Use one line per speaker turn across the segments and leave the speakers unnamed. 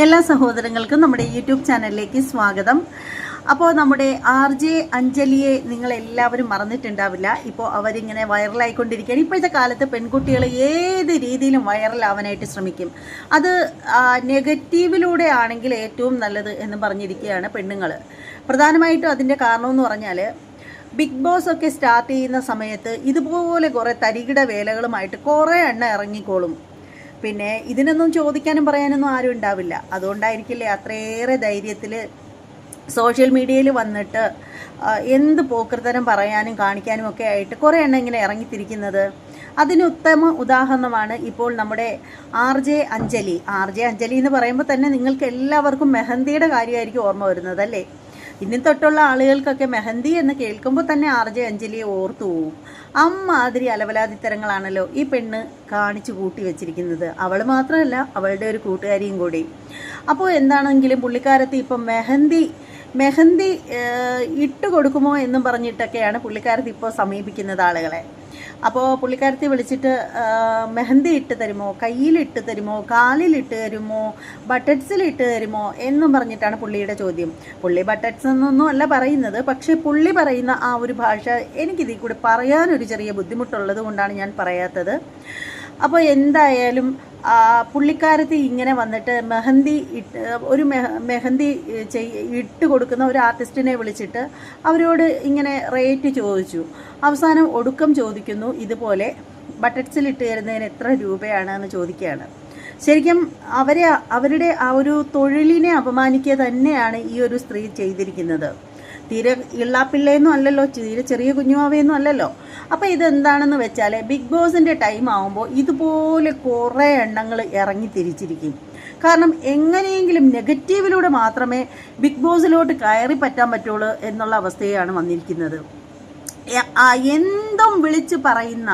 എല്ലാ സഹോദരങ്ങൾക്കും നമ്മുടെ യൂട്യൂബ് ചാനലിലേക്ക് സ്വാഗതം. അപ്പോൾ നമ്മുടെ ആർ ജെ അഞ്ജലിയെ നിങ്ങളെല്ലാവരും മറന്നിട്ടുണ്ടാവില്ല. ഇപ്പോൾ അവരിങ്ങനെ വൈറലായിക്കൊണ്ടിരിക്കുകയാണ്. ഇപ്പോഴത്തെ കാലത്ത് പെൺകുട്ടികൾ ഏത് രീതിയിലും വൈറലാവാനായിട്ട് ശ്രമിക്കും. അത് നെഗറ്റീവിലൂടെ ആണെങ്കിൽ ഏറ്റവും നല്ലത് എന്ന് പറഞ്ഞിരിക്കുകയാണ് പെണ്ണുങ്ങൾ പ്രധാനമായിട്ടും അതിന്റെ കാരണമെന്ന് പറഞ്ഞാൽ ബിഗ് ബോസ് ഒക്കെ സ്റ്റാർട്ട് ചെയ്യുന്ന സമയത്ത് ഇതുപോലെ കുറേ തരികിട വേലകളുമായിട്ട് കുറേ എണ്ണ ഇറങ്ങിക്കോളും. പിന്നെ ഇതിനൊന്നും ചോദിക്കാനും പറയാനൊന്നും ആരും ഉണ്ടാവില്ല. അതുകൊണ്ടായിരിക്കില്ലേ അത്രയേറെ ധൈര്യത്തിൽ സോഷ്യൽ മീഡിയയിൽ വന്നിട്ട് എന്ത് പോക്കൃതരം പറയാനും കാണിക്കാനും ഒക്കെ ആയിട്ട് കുറേ എണ്ണം ഇങ്ങനെ ഇറങ്ങിത്തിരിക്കുന്നത്. അതിന് ഉത്തമ ഉദാഹരണമാണ് ഇപ്പോൾ നമ്മുടെ R J Anjali. R J Anjali എന്ന് പറയുമ്പോൾ തന്നെ നിങ്ങൾക്ക് എല്ലാവർക്കും മെഹന്തിയുടെ കാര്യമായിരിക്കും ഓർമ്മ വരുന്നത് അല്ലേ? ഇനി തൊട്ടുള്ള ആളുകൾക്കൊക്കെ മെഹന്തി എന്ന് കേൾക്കുമ്പോൾ തന്നെ ആർ ജെ അഞ്ജലിയെ ഓർത്തു പോവും. അമ്മാതിരി അലവലാതിത്തരങ്ങളാണല്ലോ ഈ പെണ്ണ് കാണിച്ചു കൂട്ടി വെച്ചിരിക്കുന്നത്. അവൾ മാത്രമല്ല അവളുടെ ഒരു കൂട്ടുകാരിയും കൂടി. അപ്പോൾ എന്താണെങ്കിലും പുള്ളിക്കാരത്തി ഇപ്പം മെഹന്തി മെഹന്തി ഇട്ട് കൊടുക്കുമോ എന്നും പറഞ്ഞിട്ടൊക്കെയാണ് പുള്ളിക്കാരത്തി ഇപ്പോൾ സമീപിക്കുന്നത് ആളുകളെ. അപ്പോൾ പുള്ളിക്കാരത്തി വിളിച്ചിട്ട് മെഹന്തി ഇട്ട് തരുമോ? കയ്യിലിട്ട് തരുമോ? കാലിലിട്ട് തരുമോ? ബട്ടറ്റ്സിലിട്ട് തരുമോ? എന്നും പറഞ്ഞിട്ടാണ് പുള്ളിയുടെ ചോദ്യം. പുള്ളി ബട്ടറ്റ്സ് എന്നൊന്നും അല്ല പറയുന്നത് പക്ഷേ പുള്ളി പറയുന്ന ആ ഒരു ഭാഷ എനിക്കിതിൽ കൂടി പറയാനൊരു ചെറിയ ബുദ്ധിമുട്ടുള്ളത് കൊണ്ടാണ് ഞാൻ പറയാത്തത്. അപ്പോൾ എന്തായാലും പുള്ളിക്കാരത്തി ഇങ്ങനെ വന്നിട്ട് മെഹന്തി ഇട്ട് ഒരു മെഹ- മെഹന്തി ഇട്ട് കൊടുക്കുന്ന ഒരു ആർട്ടിസ്റ്റിനെ വിളിച്ചിട്ട് അവരോട് ഇങ്ങനെ റേറ്റ് ചോദിച്ചു. അവസാനം ഒടുക്കം ചോദിക്കുന്നു ഇതുപോലെ ബട്ടറ്റ്സിൽ ഇട്ട് തരുന്നതിന് എത്ര രൂപയാണ് എന്ന് ചോദിക്കുകയാണ്. ശരിക്കും അവരെ അവരുടെ ആ ഒരു തൊഴിലിനെ അപമാനിക്കുക തന്നെയാണ് ഈ ഒരു സ്ത്രീ ചെയ്തിരിക്കുന്നത്. തീരെ ഇള്ളാപ്പിള്ളയൊന്നും അല്ലല്ലോ തീരെ ചെറിയ കുഞ്ഞുമാവയൊന്നും അല്ലല്ലോ. അപ്പോൾ ഇതെന്താണെന്ന് വെച്ചാൽ ബിഗ് ബോസിന്റെ ടൈം ആകുമ്പോൾ ഇതുപോലെ കുറേ എണ്ണങ്ങൾ ഇറങ്ങി തിരിച്ചിരിക്കും. കാരണം എങ്ങനെയെങ്കിലും നെഗറ്റീവിലൂടെ മാത്രമേ ബിഗ് ബോസിലോട്ട് കയറി പറ്റാൻ പറ്റുള്ളൂ എന്നുള്ള അവസ്ഥയാണ് വന്നിരിക്കുന്നത്. എന്തും വിളിച്ച് പറയുന്ന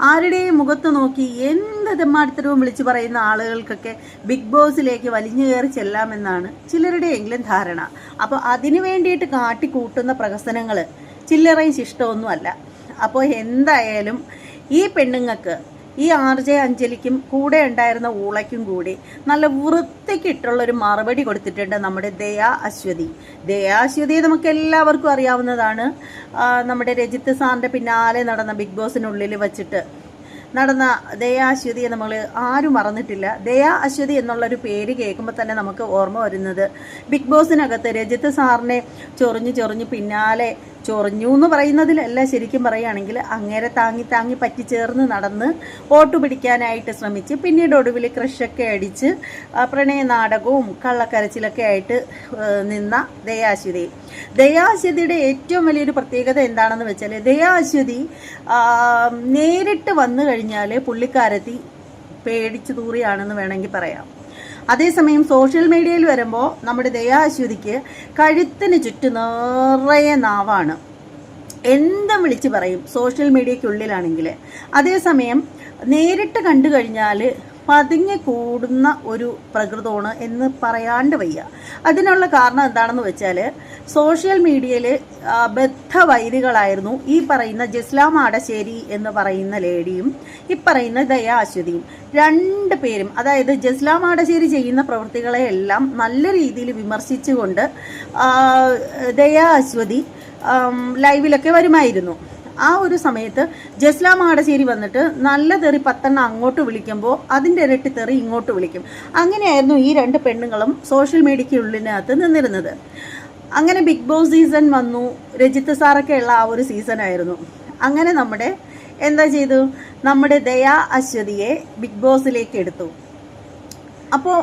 ആരുടെയും മുഖത്ത് നോക്കി എന്ത് തെമ്മാടിത്തരവും വിളിച്ചു പറയുന്ന ആളുകൾക്കൊക്കെ ബിഗ് ബോസിലേക്ക് വലിഞ്ഞു കയറി ചെല്ലാമെന്നാണ് ചിലരുടെയെങ്കിലും ധാരണ. അപ്പോൾ അതിനു വേണ്ടിയിട്ട് കാട്ടിക്കൂട്ടുന്ന പ്രഹസനങ്ങൾ ചില്ലറയും ശിഷ്ടമൊന്നുമല്ല അപ്പോൾ എന്തായാലും ഈ പെണ്ണുങ്ങൾക്ക് ഈ ആർ ജെ അഞ്ജലിക്കും കൂടെ ഉണ്ടായിരുന്ന ഊളയ്ക്കും കൂടി നല്ല വൃത്തിക്കിട്ടുള്ളൊരു മറുപടി കൊടുത്തിട്ടുണ്ട് നമ്മുടെ ദയാ അശ്വതി. ദയാ അശ്വതി നമുക്ക് എല്ലാവർക്കും അറിയാവുന്നതാണ്. നമ്മുടെ രജിത്ത് സാറിന്റെ പിന്നാലെ നടന്ന ബിഗ് ബോസിനുള്ളിൽ വച്ചിട്ട് നടന്ന ദയാ അശ്വതിയെ നമ്മൾ ആരും മറന്നിട്ടില്ല. ദയാ അശ്വതി എന്നുള്ളൊരു പേര് കേൾക്കുമ്പോൾ തന്നെ നമുക്ക് ഓർമ്മ വരുന്നത് ബിഗ് ബോസിനകത്ത് രജിത്ത് സാറിനെ ചൊറിഞ്ഞ് ചൊറിഞ്ഞ് പിന്നാലെ ചൊറിഞ്ഞു എന്ന് പറയുന്നതിലല്ല ശരിക്കും പറയുകയാണെങ്കിൽ അങ്ങേരെ താങ്ങി താങ്ങി പറ്റിച്ചേർന്ന് നടന്ന് ഓട്ടു പിടിക്കാനായിട്ട് ശ്രമിച്ച് പിന്നീട് ഒടുവിൽ ക്രഷൊക്കെ അടിച്ച് പ്രണയ നാടകവും കള്ളക്കരച്ചിലൊക്കെ ആയിട്ട് നിന്ന ദയാശ്വതി. ദയാശ്വതിയുടെ ഏറ്റവും വലിയൊരു പ്രത്യേകത എന്താണെന്ന് വെച്ചാൽ ദയാശ്വതി നേരിട്ട് വന്നു കഴിഞ്ഞാൽ പുള്ളിക്കാരത്തി പേടിച്ചു തൂറിയാണെന്ന് വേണമെങ്കിൽ പറയാം. അതേസമയം സോഷ്യൽ മീഡിയയിൽ വരുമ്പോൾ നമ്മുടെ ദയാശ്വതിക്ക് കഴുത്തിന് ചുറ്റു നിറയെ നാവാണ്. എന്തും വിളിച്ച് പറയും സോഷ്യൽ മീഡിയയ്ക്കുള്ളിലാണെങ്കിൽ അതേസമയം നേരിട്ട് കണ്ടു കഴിഞ്ഞാൽ പതുങ്ങി കൂടുന്ന ഒരു പ്രകൃതമാണ് എന്ന് പറയാണ്ട് വയ്യ. അതിനുള്ള കാരണം എന്താണെന്ന് വെച്ചാൽ സോഷ്യൽ മീഡിയയിൽ ബദ്ധവൈരികളായിരുന്നു ഈ പറയുന്ന ജസ്ലാം ആടശ്ശേരി എന്ന് പറയുന്ന ലേഡിയും ഈ പറയുന്ന ദയാ അശ്വതിയും രണ്ട് പേരും അതായത് ജസ്ലാം ആടശ്ശേരി ചെയ്യുന്ന പ്രവൃത്തികളെയെല്ലാം നല്ല രീതിയിൽ വിമർശിച്ചുകൊണ്ട് ദയാ അശ്വതി ലൈവിലൊക്കെ വരുമായിരുന്നു. ആ ഒരു സമയത്ത് ജസ്ല മാടശ്ശേരി വന്നിട്ട് നല്ല തെറി പത്തെണ്ണം അങ്ങോട്ട് വിളിക്കുമ്പോൾ അതിന്റെ ഇരട്ടി തെറി ഇങ്ങോട്ട് വിളിക്കും. അങ്ങനെയായിരുന്നു ഈ രണ്ട് പെണ്ണുങ്ങളും സോഷ്യൽ മീഡിയയ്ക്കുള്ളിനകത്ത് നിന്നിരുന്നത്. അങ്ങനെ ബിഗ് ബോസ് സീസൺ വന്നു. രജിത്ത് സാറൊക്കെ ഉള്ള ആ ഒരു സീസൺ ആയിരുന്നു. അങ്ങനെ നമ്മുടെ എന്താ ചെയ്തു? നമ്മുടെ ദയാ അശ്വതിയെ ബിഗ് ബോസിലേക്ക് എടുത്തു. അപ്പോൾ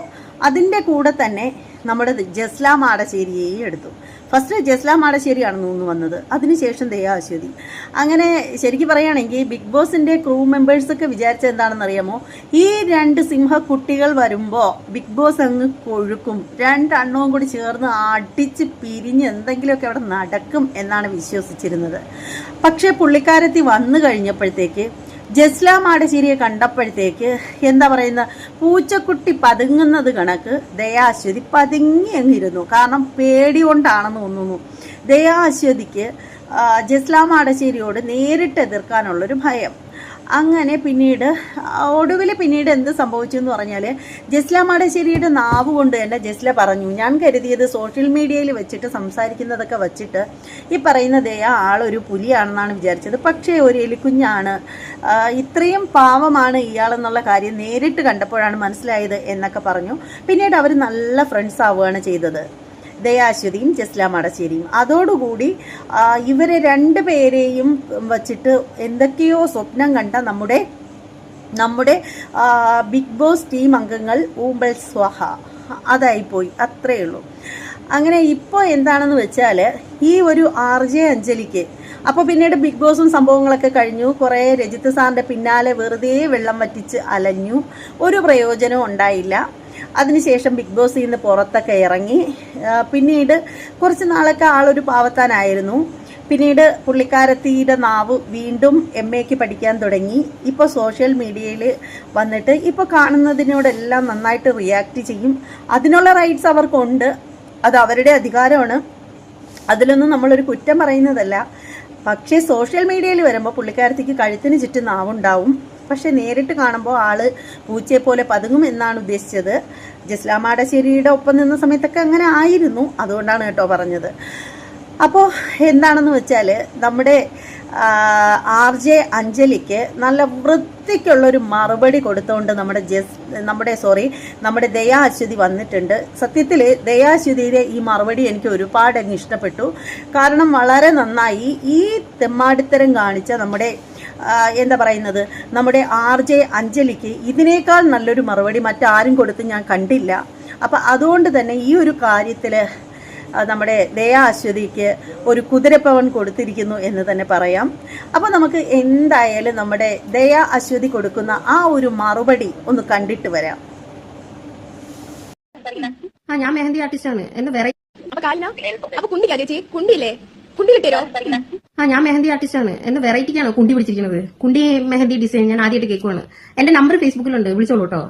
അതിന്റെ കൂടെ തന്നെ നമ്മുടെ ജസ്ല മാടശ്ശേരിയെയും എടുത്തു. ഫസ്റ്റ് ജസ്ല മാടശ്ശേരിയാണ് നിന്ന് വന്നത്. അതിനുശേഷം ദയാ അശ്വതി. അങ്ങനെ ശരിക്കും പറയുകയാണെങ്കിൽ ബിഗ് ബോസിന്റെ ക്രൂ മെമ്പേഴ്സൊക്കെ വിചാരിച്ചത് എന്താണെന്ന് അറിയാമോ ഈ രണ്ട് സിംഹക്കുട്ടികൾ വരുമ്പോൾ ബിഗ് ബോസ് അങ്ങ് കൊഴുക്കും. രണ്ടെണ്ണവും കൂടി ചേർന്ന് അടിച്ച് പിരിഞ്ഞ് എന്തെങ്കിലുമൊക്കെ അവിടെ നടക്കും എന്നാണ് വിശ്വസിച്ചിരുന്നത്. പക്ഷേ പുള്ളിക്കാരത്തി വന്നു കഴിഞ്ഞപ്പോഴത്തേക്ക് ജസ്ലാം മാടശ്ശേരിയെ കണ്ടപ്പോഴത്തേക്ക് എന്താ പറയുന്ന പൂച്ചക്കുട്ടി പതുങ്ങുന്നത് കണക്ക് ദയാശ്വതി പതുങ്ങി അങ്ങിരുന്നു കാരണം പേടി കൊണ്ടാണെന്ന് തോന്നുന്നു. ദയാശ്വതിക്ക് ജസ്ല മാടശ്ശേരിയോട് നേരിട്ട് എതിർക്കാനുള്ളൊരു ഭയം. അങ്ങനെ പിന്നീട് ഒടുവിൽ പിന്നീട് എന്ത് സംഭവിച്ചു എന്ന് പറഞ്ഞാൽ ജസ്ല മാടശ്ശേരിയുടെ നാവ് കൊണ്ട് തന്നെ ജസ്ല പറഞ്ഞു. ഞാൻ കരുതിയത് സോഷ്യൽ മീഡിയയിൽ വെച്ചിട്ട് സംസാരിക്കുന്നതൊക്കെ വെച്ചിട്ട് ഈ പറയുന്നത് ആ ആളൊരു പുലിയാണെന്നാണ് വിചാരിച്ചത്. പക്ഷേ ഒരു എലിക്കുഞ്ഞാണ് ഇത്രയും പാവമാണ് ഇയാളെന്നുള്ള കാര്യം നേരിട്ട് കണ്ടപ്പോഴാണ് മനസ്സിലായത് എന്നൊക്കെ പറഞ്ഞു. പിന്നീട് അവർ നല്ല ഫ്രണ്ട്സ് ആവുകയാണ് ചെയ്തത്. ദയാശ്വതിയും ജസ്ല മടശ്ശേരിയും അതോടുകൂടി ഇവരെ രണ്ട് പേരെയും വച്ചിട്ട് എന്തൊക്കെയോ സ്വപ്നം കണ്ട നമ്മുടെ നമ്മുടെ ബിഗ് ബോസ് ടീം അംഗങ്ങൾ ഊമ്പൽ സ്വഹ. അതായിപ്പോയി. അത്രയേ ഉള്ളൂ. അങ്ങനെ ഇപ്പോൾ എന്താണെന്ന് വെച്ചാൽ ഈ ഒരു ആർ ജെ അഞ്ജലിക്ക് അപ്പോൾ പിന്നീട് ബിഗ് ബോസും സംഭവങ്ങളൊക്കെ കഴിഞ്ഞു. കുറേ രജിത്ത് സാറിന്റെ പിന്നാലെ വെറുതെ വെള്ളം വറ്റിച്ച് അലഞ്ഞു. ഒരു പ്രയോജനവും ഉണ്ടായില്ല. അതിനുശേഷം ബിഗ് ബോസിൽ നിന്ന് പുറത്തൊക്കെ ഇറങ്ങി. പിന്നീട് കുറച്ച് നാളൊക്കെ ആളൊരു പാവത്താനായിരുന്നു. പിന്നീട് പുള്ളിക്കാരത്തിയുടെ നാവ് വീണ്ടും എം എക്ക് പഠിക്കാൻ തുടങ്ങി. ഇപ്പോൾ സോഷ്യൽ മീഡിയയിൽ വന്നിട്ട് ഇപ്പോൾ കാണുന്നതിനോടെല്ലാം നന്നായിട്ട് റിയാക്ട് ചെയ്യും. അതിനുള്ള റൈറ്റ്സ് അവർക്കുണ്ട്. അത് അവരുടെ അധികാരമാണ്. അതിലൊന്നും നമ്മളൊരു കുറ്റം പറയുന്നതല്ല. പക്ഷേ സോഷ്യൽ മീഡിയയിൽ വരുമ്പോൾ പുള്ളിക്കാരത്തിക്ക് കഴുത്തിന് ചുറ്റും നാവുണ്ടാവും. പക്ഷെ നേരിട്ട് കാണുമ്പോൾ ആൾ പൂച്ചയെ പോലെ പതുങ്ങും എന്നാണ് ഉദ്ദേശിച്ചത്. ജസ്ലാമാടശ്ശേരിയുടെ ഒപ്പം നിന്ന സമയത്തൊക്കെ അങ്ങനെ ആയിരുന്നു അതുകൊണ്ടാണ് കേട്ടോ പറഞ്ഞത്. അപ്പോൾ എന്താണെന്ന് വെച്ചാൽ നമ്മുടെ ആർ ജെ അഞ്ജലിക്ക് നല്ല വൃത്തിക്കുള്ളൊരു മറുപടി കൊടുത്തുകൊണ്ട് നമ്മുടെ ജസ് നമ്മുടെ സോറി നമ്മുടെ ദയാശ്വതി വന്നിട്ടുണ്ട്. സത്യത്തിൽ ദയാശ്വതിയുടെ ഈ മറുപടി എനിക്ക് ഒരുപാട് അങ്ങ് ഇഷ്ടപ്പെട്ടു. കാരണം വളരെ നന്നായി ഈ തെമ്മാടിത്തരം കാണിച്ച നമ്മുടെ എന്താ പറയുന്നത്? നമ്മുടെ ആർ ജെ അഞ്ജലിക്ക് ഇതിനേക്കാൾ നല്ലൊരു മറുപടി മറ്റാരും കൊടുത്ത് ഞാൻ കണ്ടില്ല. അപ്പം അതുകൊണ്ട് തന്നെ ഈ ഒരു കാര്യത്തിൽ നമ്മുടെ ദയാ അശ്വതിക്ക് ഒരു കുതിരപ്പവൻ കൊടുത്തിരിക്കുന്നു എന്ന് തന്നെ പറയാം. അപ്പോൾ നമുക്ക് എന്തായാലും നമ്മുടെ ദയാ അശ്വതി കൊടുക്കുന്ന ആ ഒരു മറുപടി ഒന്ന് കണ്ടിട്ട് വരാം.
ആ ഞാൻ മെഹന്തി ആർട്ടിസ്റ്റ് ആണ്. എന്ന് വേറെ
അപ്പൊ കാലിന? അപ്പൊ കുണ്ടിക്കാ ചേച്ചി? കുണ്ടിയില്ലേ? കുണ്ടി കിട്ടിയോ
ആ ഞാൻ മെഹന്തി ആർട്ടിസ്റ്റ് ആണ്. എന്ന് വെറൈറ്റിക്കാണ് കുണ്ടി പിടിച്ചിരിക്കുന്നത്? കുണ്ടി മെഹന്തി ഡിസൈൻ ഞാൻ ആദ്യമായിട്ട് കേൾക്കുവാണ്. എന്റെ നമ്പർ ഫേസ്ബുക്കിലുണ്ട്. വിളിച്ചോളൂ കേട്ടോ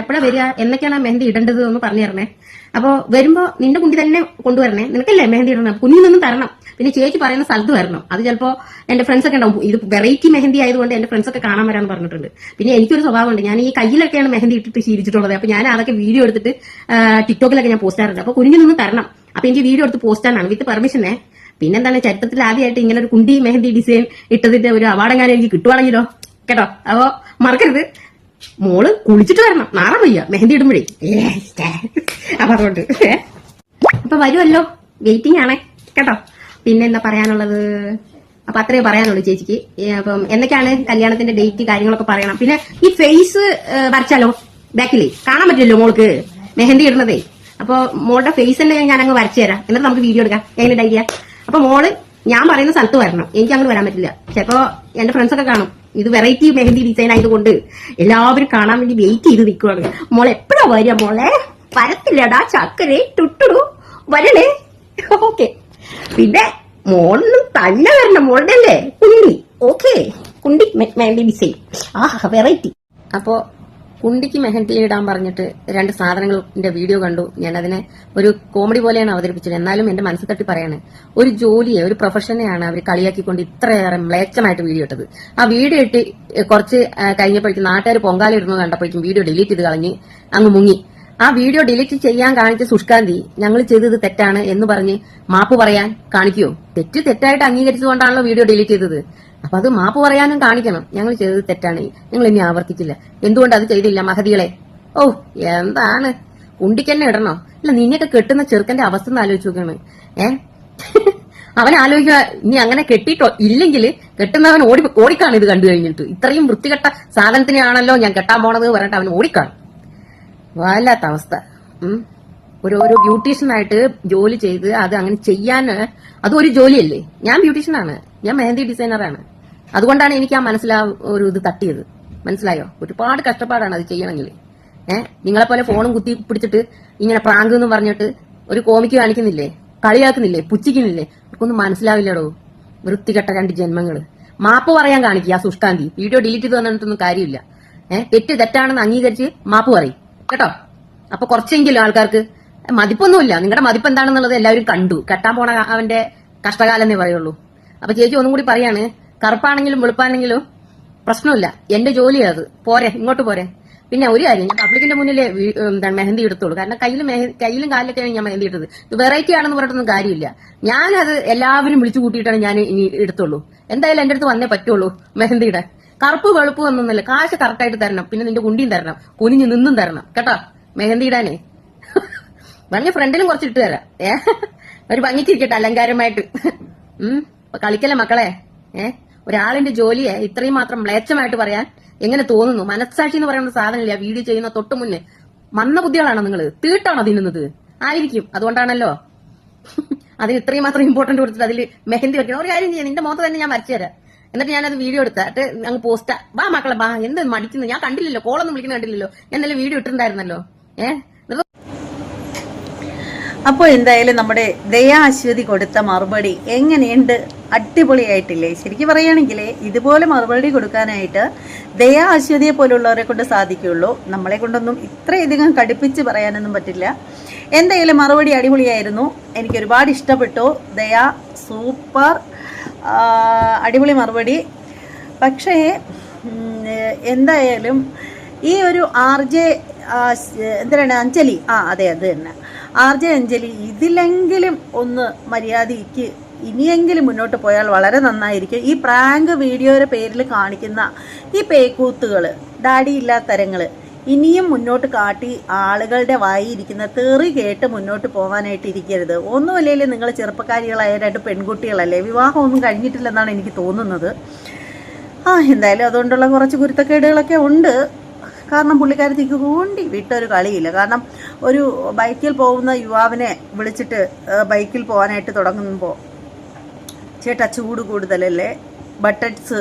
എപ്പോഴാ വരിക? എന്നൊക്കെയാണ് മെഹന്തി ഇടേണ്ടത് എന്ന് പറഞ്ഞു തരണേ. അപ്പൊ വരുമ്പോ നിന്റെ കുണ്ടി തന്നെ കൊണ്ടുവരണേ. നിനക്കല്ലേ മെഹന്തി ഇടണം? കുഞ്ഞിൽ നിന്നും തരണം. പിന്നെ ചേച്ചി പറയുന്ന സ്ഥലത്ത് വരണം. അത് ചിലപ്പോ എന്റെ ഫ്രണ്ട്സ് ഒക്കെ ഉണ്ടാവും. ഇത് വെറൈറ്റി മെഹന്തി ആയതുകൊണ്ട് എന്റെ ഫ്രണ്ട്സ് ഒക്കെ കാണാൻ വരാന്ന് പറഞ്ഞിട്ടുണ്ട്. പിന്നെ എനിക്കൊരു സ്വഭാവമുണ്ട്. ഞാൻ ഈ കയ്യിലൊക്കെയാണ് മെഹന്തി ഇട്ടിട്ട് ശീലിച്ചിട്ടുള്ളത്. അപ്പൊ ഞാൻ അതൊക്കെ വീഡിയോ എടുത്തിട്ട് ടിക്ടോക്കിലൊക്കെ ഞാൻ പോസ്റ്റ് ചെയ്യാറുണ്ട്. അപ്പൊ കുഞ്ഞിൽ നിന്നും തരണം. അപ്പൊ എനിക്ക് വീഡിയോ എടുത്ത് പോസ്റ്റ് ചെയ്യാനാണ്. വിത്ത് പെർമിഷനെ പിന്നെന്താണ് ചരിത്രത്തിൽ ആദ്യമായിട്ട് ഇങ്ങനെ ഒരു കുണ്ടി മെഹന്തി ഡിസൈൻ ഇട്ടതിന്റെ ഒരു അവാർഡെങ്ങാനും എനിക്ക് കിട്ടുവാണെങ്കിലോ? കേട്ടോ? അപ്പോ മറക്കരുത്. മോൾ കുളിച്ചിട്ട് വരണം. നാളെ വയ്യ. മെഹന്തി ഇടുമ്പോഴേ. അപ്പൊ അപ്പൊ വരുമല്ലോ വെയിറ്റിംഗ് ആണേ. കേട്ടോ? പിന്നെ എന്താ പറയാനുള്ളത്? അപ്പൊ അത്രേ പറയാനുള്ളൂ ചേച്ചിക്ക്. അപ്പം എന്തൊക്കെയാണ് കല്യാണത്തിന്റെ ഡേറ്റ് കാര്യങ്ങളൊക്കെ പറയണം. പിന്നെ ഈ ഫേസ് വരച്ചാലോ? ബാക്കിലേ. കാണാൻ പറ്റില്ലല്ലോ മോൾക്ക്. മെഹന്തി ഇടുന്നതേ. അപ്പൊ മോളുടെ ഫേസ് തന്നെ ഞാൻ അങ്ങ് വരച്ചു തരാം. എന്നിട്ട് നമുക്ക് വീഡിയോ എടുക്കാം. എങ്ങനെ ഐഡിയ? അപ്പൊ മോൾ ഞാൻ പറയുന്ന സ്ഥലത്ത് വരണം. എനിക്ക് അങ്ങോട്ട് വരാൻ പറ്റില്ല. ചിലപ്പോ എന്റെ ഫ്രണ്ട്സ് ഒക്കെ കാണും. ഇത് വെറൈറ്റി മെഹന്തി ഡിസൈൻ ആയതുകൊണ്ട് എല്ലാവരും കാണാൻ വേണ്ടി വെയിറ്റ് ചെയ്ത് നിൽക്കുവാണ് മോളെ എപ്പോഴാ വരിക മോളെ? വരത്തില്ലടാ ചക്കരെ ടുട്ടുടു വരണേ. ഓക്കെ പിന്നെ മോളിനും തന്നെ വരണം മോളുടെ അല്ലേ കുണ്ടി. ഓക്കെ കുണ്ടി മെഹന്തി ഡിസൈൻ ആ വെറൈറ്റി അപ്പോ കുണ്ടിക്ക് മെഹന്തി ഇടാൻ പറഞ്ഞിട്ട് രണ്ട് സാധനങ്ങളുടെ വീഡിയോ കണ്ടു. ഞാൻ അതിനെ ഒരു കോമഡി പോലെയാണ് അവതരിപ്പിച്ചത്. എന്നാലും എന്റെ മനസ്സിൽ തട്ടി പറയാണ് ഒരു ജോലിയെ ഒരു പ്രൊഫഷനെയാണ് അവർ കളിയാക്കിക്കൊണ്ട് ഇത്രയേറെ മ്ലേച്ഛമായിട്ട് വീഡിയോ ഇട്ടത്. ആ വീഡിയോ ഇട്ട് കുറച്ച് കഴിഞ്ഞപ്പോഴേക്കും നാട്ടുകാർ പൊങ്കാല ഇടുന്നത് കണ്ടപ്പോഴേക്കും വീഡിയോ ഡിലീറ്റ് ചെയ്ത് കളഞ്ഞ് അങ്ങ് മുങ്ങി. ആ വീഡിയോ ഡിലീറ്റ് ചെയ്യാൻ കാണിച്ച സുഷ്കാന്തി ഞങ്ങൾ ചെയ്തത് തെറ്റാണ് എന്ന് പറഞ്ഞ് മാപ്പ് പറയാൻ കാണിക്കുമോ തെറ്റ് തെറ്റായിട്ട് അംഗീകരിച്ചുകൊണ്ടാണല്ലോ വീഡിയോ ഡിലീറ്റ് ചെയ്തത്. അപ്പൊ അത് മാപ്പ് പറയാനും കാണിക്കണം. ഞങ്ങൾ ചെയ്തത് തെറ്റാണ്. ഞങ്ങൾ ഇനി ആവർത്തിക്കില്ല. എന്തുകൊണ്ട് അത് ചെയ്തില്ല മഹതികളെ? ഓ എന്താണ്? കുണ്ടിക്കന്നെ ഇടണോ? അല്ല നിന്നെയൊക്കെ കെട്ടുന്ന ചെറുക്കന്റെ അവസ്ഥ ഒന്ന് ആലോചിച്ച് നോക്കാണ് ഏ? അവൻ ആലോചിക്കുക ഇനി അങ്ങനെ കെട്ടിട്ടോ? ഇല്ലെങ്കിൽ കെട്ടുന്നവൻ ഓടി ഓടിക്കാണ് ഇത് കണ്ടു കഴിഞ്ഞിട്ട്. ഇത്രയും വൃത്തികെട്ട സാധനത്തിനാണല്ലോ ഞാൻ കെട്ടാൻ പോണത് പറഞ്ഞിട്ട് അവൻ ഓടിക്കാണ്. വല്ലാത്ത അവസ്ഥ. ഒരു ഒരു ഒരു ബ്യൂട്ടീഷ്യനായിട്ട് ജോലി ചെയ്ത് അത് അങ്ങനെ ചെയ്യാൻ അതും ഒരു ജോലിയല്ലേ? ഞാൻ ബ്യൂട്ടീഷ്യനാണ്. ഞാൻ മെഹന്തി ഡിസൈനറാണ്. അതുകൊണ്ടാണ് എനിക്ക് ആ മനസ്സിലാ ഒരു ഇത് തട്ടിയത്. മനസ്സിലായോ? ഒരുപാട് കഷ്ടപ്പാടാണ് അത് ചെയ്യണമെങ്കിൽ ഏഹ് നിങ്ങളെപ്പോലെ ഫോണും കുത്തി പിടിച്ചിട്ട് ഇങ്ങനെ പ്രാങ്ക് എന്ന് പറഞ്ഞിട്ട് ഒരു കോമിക്ക് കാണിക്കുന്നില്ലേ? കളിയാക്കുന്നില്ലേ? പുച്ഛിക്കുന്നില്ലേ? അവർക്കൊന്നും മനസ്സിലാവില്ലടോ. വൃത്തികെട്ട രണ്ട് ജന്മങ്ങൾ മാപ്പ് പറയാൻ കാണിക്കുക സുഷ്കാന്തി. വീഡിയോ ഡിലീറ്റ് ചെയ്ത് തന്നിട്ടൊന്നും കാര്യമില്ല. ഏഹ് തെറ്റ് തെറ്റാണെന്ന് അംഗീകരിച്ച് മാപ്പ് പറയും. കേട്ടോ? അപ്പൊ കുറച്ചെങ്കിലും ആൾക്കാർക്ക് മതിപ്പൊന്നുമില്ല. നിങ്ങളുടെ മതിപ്പ് എന്താണെന്നുള്ളത് എല്ലാവരും കണ്ടു. കെട്ടാൻ പോണ അവന്റെ കഷ്ടകാലം എന്നേ പറയുള്ളൂ. അപ്പൊ ചേച്ചി ഒന്നും കൂടി പറയാണ് കറുപ്പാണെങ്കിലും വെളുപ്പാണെങ്കിലും പ്രശ്നമില്ല. എന്റെ ജോലിയാ അത്. പോരെ ഇങ്ങോട്ട് പോരെ. പിന്നെ ഒരു കാര്യം ഞാൻ പബ്ലിക്കിന്റെ മുന്നിൽ എന്താണ് മെഹന്തി എടുത്തോളൂ കാരണം കയ്യിലും കയ്യിലും കാലിലൊക്കെയാണ് ഞാൻ മെഹന്തി ഇട്ടത് വെറൈറ്റി ആണെന്ന് പറഞ്ഞിട്ടൊന്നും കാര്യമില്ല. ഞാനത് എല്ലാവരും വിളിച്ചു കൂട്ടിയിട്ടാണ് ഞാൻ ഇനി എടുത്തോളൂ എന്തായാലും എന്റെ അടുത്ത് വന്നേ പറ്റുള്ളൂ മെഹന്തിയുടെ. കറുപ്പ് വെളുപ്പ് ഒന്നൊന്നുമില്ല കാശ് കറക്റ്റായിട്ട് തരണം. പിന്നെ നിന്റെ കുണ്ടിയും തരണം. കുനിഞ്ഞ് നിന്നും തരണം. കേട്ടോ? മെഹന്തി ഇടാനേ. ഭംഗി ഫ്രണ്ടിലും കുറച്ച് ഇട്ട് തരാം. ഏ? ഒരു ഭംഗിച്ചിരിക്കട്ടെ അലങ്കാരമായിട്ട്. ഉം കളിക്കല്ലേ മക്കളെ? ഏ? ഒരാളിന്റെ ജോലിയെ ഇത്രയും മാത്രം മ്ലേച്ഛമായിട്ട് പറയാൻ എങ്ങനെ തോന്നുന്നു? മനസ്സാക്ഷി എന്ന് പറയുന്ന സാധനമില്ല? വീഡിയോ ചെയ്യുന്ന തൊട്ട് മുന്നേ. മന്ന ബുദ്ധികളാണോ നിങ്ങൾ തീട്ടാണോ തിന്നുന്നത് ആയിരിക്കും. അതുകൊണ്ടാണല്ലോ. അതിന് ഇത്രയും മാത്രം ഇമ്പോർട്ടന്റ് കൊടുത്തിട്ട് അതിൽ മെഹന്തി വെക്കണം ഒരു കാര്യം ചെയ്യാം. നിന്റെ മുഖത്ത് തന്നെ ഞാൻ വരച്ചു തരാം. എന്നിട്ട് ഞാനത് വീഡിയോ എടുത്തിട്ട് അങ്ങ് പോസ്റ്റ് വാ മക്കളെ വാ. എന്ത് മടിക്കുന്നു? ഞാൻ കണ്ടില്ലല്ലോ. കോളൊന്നും വിളിക്കുന്ന കണ്ടില്ലല്ലോ. ഞാൻ നല്ല വീഡിയോ ഇട്ടിട്ടുണ്ടായിരുന്നല്ലോ. ഏഹ്
അപ്പോൾ എന്തായാലും നമ്മുടെ ദയാ അശ്വതി കൊടുത്ത മറുപടി എങ്ങനെയുണ്ട്? അടിപൊളിയായിട്ടില്ലേ? ശരിക്കും പറയുകയാണെങ്കിൽ ഇതുപോലെ മറുപടി കൊടുക്കാനായിട്ട് ദയാ അശ്വതിയെ പോലുള്ളവരെ കൊണ്ട് സാധിക്കുകയുള്ളൂ. നമ്മളെ കൊണ്ടൊന്നും ഇത്രയധികം കടുപ്പിച്ച് പറയാനൊന്നും പറ്റില്ല. എന്തായാലും മറുപടി അടിപൊളിയായിരുന്നു. എനിക്ക് ഒരുപാട് ഇഷ്ടപ്പെട്ടു. ദയാ സൂപ്പർ. അടിപൊളി മറുപടി. പക്ഷേ എന്തായാലും ഈ ഒരു ആർ ജെ എന്തിനാണ്? അഞ്ജലി. ആ അതെ അത് തന്നെ. ആർ ജെ അഞ്ജലി ഇതിലെങ്കിലും ഒന്ന് മര്യാദയ്ക്ക് ഇനിയെങ്കിലും മുന്നോട്ട് പോയാൽ വളരെ നന്നായിരിക്കും. ഈ പ്രാങ്ക് വീഡിയോയുടെ പേരിൽ കാണിക്കുന്ന ഈ പേക്കൂത്തുകൾ ഡാഡി ഇല്ലാത്തരങ്ങൾ ഇനിയും മുന്നോട്ട് കാട്ടി ആളുകളുടെ വായിരിക്കുന്ന തെറി കേട്ട് മുന്നോട്ട് പോകാനായിട്ട് ഇരിക്കരുത്. ഒന്നുമില്ലെങ്കിൽ നിങ്ങൾ ചെറുപ്പക്കാരികളായ രണ്ട് പെൺകുട്ടികളല്ലേ? വിവാഹമൊന്നും കഴിഞ്ഞിട്ടില്ലെന്നാണ് എനിക്ക് തോന്നുന്നത്. ആ എന്തായാലും അതുകൊണ്ടുള്ള കുറച്ച് കുരുത്തക്കേടുകളൊക്കെ ഉണ്ട്. കാരണം പുള്ളിക്കാരത്തേക്ക് കൂണ്ടി വിട്ടൊരു കളിയില്ല. കാരണം ഒരു ബൈക്കിൽ പോകുന്ന യുവാവിനെ വിളിച്ചിട്ട് ബൈക്കിൽ പോകാനായിട്ട് തുടങ്ങുമ്പോൾ ചേട്ടാ ചൂട് കൂടുതലല്ലേ? ബട്ടറ്റ്സ്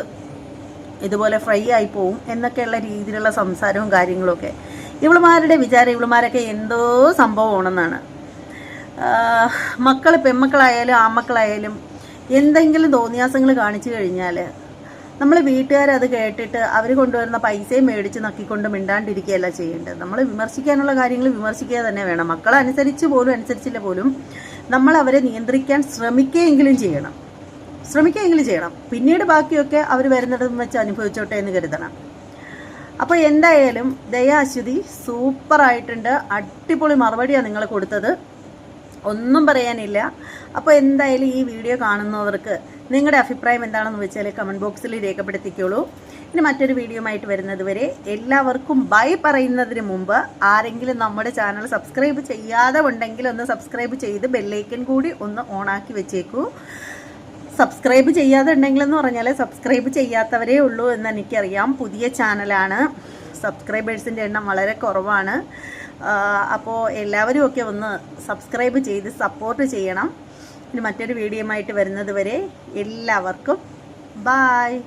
ഇതുപോലെ ഫ്രൈ ആയി പോവും എന്നൊക്കെയുള്ള രീതിയിലുള്ള സംസാരവും കാര്യങ്ങളൊക്കെ. ഇവളുമാരുടെ വിചാരം ഇവളുമാരൊക്കെ എന്തോ സംഭവമാണെന്നാണ്. മക്കൾ പെൺമക്കളായാലും ആമക്കളായാലും എന്തെങ്കിലും തോന്നിയാസങ്ങൾ കാണിച്ചു കഴിഞ്ഞാൽ നമ്മൾ വീട്ടുകാരത് കേട്ടിട്ട് അവർ കൊണ്ടുവരുന്ന പൈസയും മേടിച്ച് നക്കിക്കൊണ്ട് മിണ്ടാണ്ടിരിക്കുകയല്ല ചെയ്യേണ്ടത്. നമ്മൾ വിമർശിക്കാനുള്ള കാര്യങ്ങൾ വിമർശിക്കുക തന്നെ വേണം. മക്കളനുസരിച്ച് പോലും അനുസരിച്ചില്ല പോലും നമ്മൾ അവരെ നിയന്ത്രിക്കാൻ ശ്രമിക്കുകയെങ്കിലും ചെയ്യണം. ശ്രമിക്കുകയെങ്കിലും ചെയ്യണം. പിന്നീട് ബാക്കിയൊക്കെ അവർ വരുന്നിടത്ത് വെച്ച് അനുഭവിച്ചോട്ടെ എന്ന് കരുതണം. അപ്പോൾ എന്തായാലും ദയാശ്വതി സൂപ്പറായിട്ടുണ്ട്. അടിപൊളി മറുപടിയാണ് നിങ്ങൾ കൊടുത്തത്. ഒന്നും പറയാനില്ല. അപ്പോൾ എന്തായാലും ഈ വീഡിയോ കാണുന്നവർക്ക് നിങ്ങളുടെ അഭിപ്രായം എന്താണെന്ന് വെച്ചാൽ കമന്റ് ബോക്സിൽ രേഖപ്പെടുത്തിക്കോളൂ. ഇനി മറ്റൊരു വീഡിയോ ആയിട്ട് വരുന്നത് വരെ എല്ലാവർക്കും ബൈ പറയുന്നതിന് മുമ്പ് ആരെങ്കിലും നമ്മുടെ ചാനൽ സബ്സ്ക്രൈബ് ചെയ്യാതെ ഉണ്ടെങ്കിൽ ഒന്ന് സബ്സ്ക്രൈബ് ചെയ്ത് ബെല്ലൈക്കൻ കൂടി ഒന്ന് ഓണാക്കി വെച്ചേക്കൂ. സബ്സ്ക്രൈബ് ചെയ്യാതെ ഉണ്ടെങ്കിലെന്ന് പറഞ്ഞാൽ സബ്സ്ക്രൈബ് ചെയ്യാത്തവരേ ഉള്ളൂ എന്ന് എനിക്കറിയാം. പുതിയ ചാനലാണ്. സബ്സ്ക്രൈബേഴ്സിന്റെ എണ്ണം വളരെ കുറവാണ്. അപ്പോൾ എല്ലാവരും ഒക്കെ ഒന്ന് സബ്സ്ക്രൈബ് ചെയ്ത് സപ്പോർട്ട് ചെയ്യണം. ഇനി മറ്റൊരു വീഡിയോ ആയിട്ട് വരുന്നത് വരെ എല്ലാവർക്കും ബായ്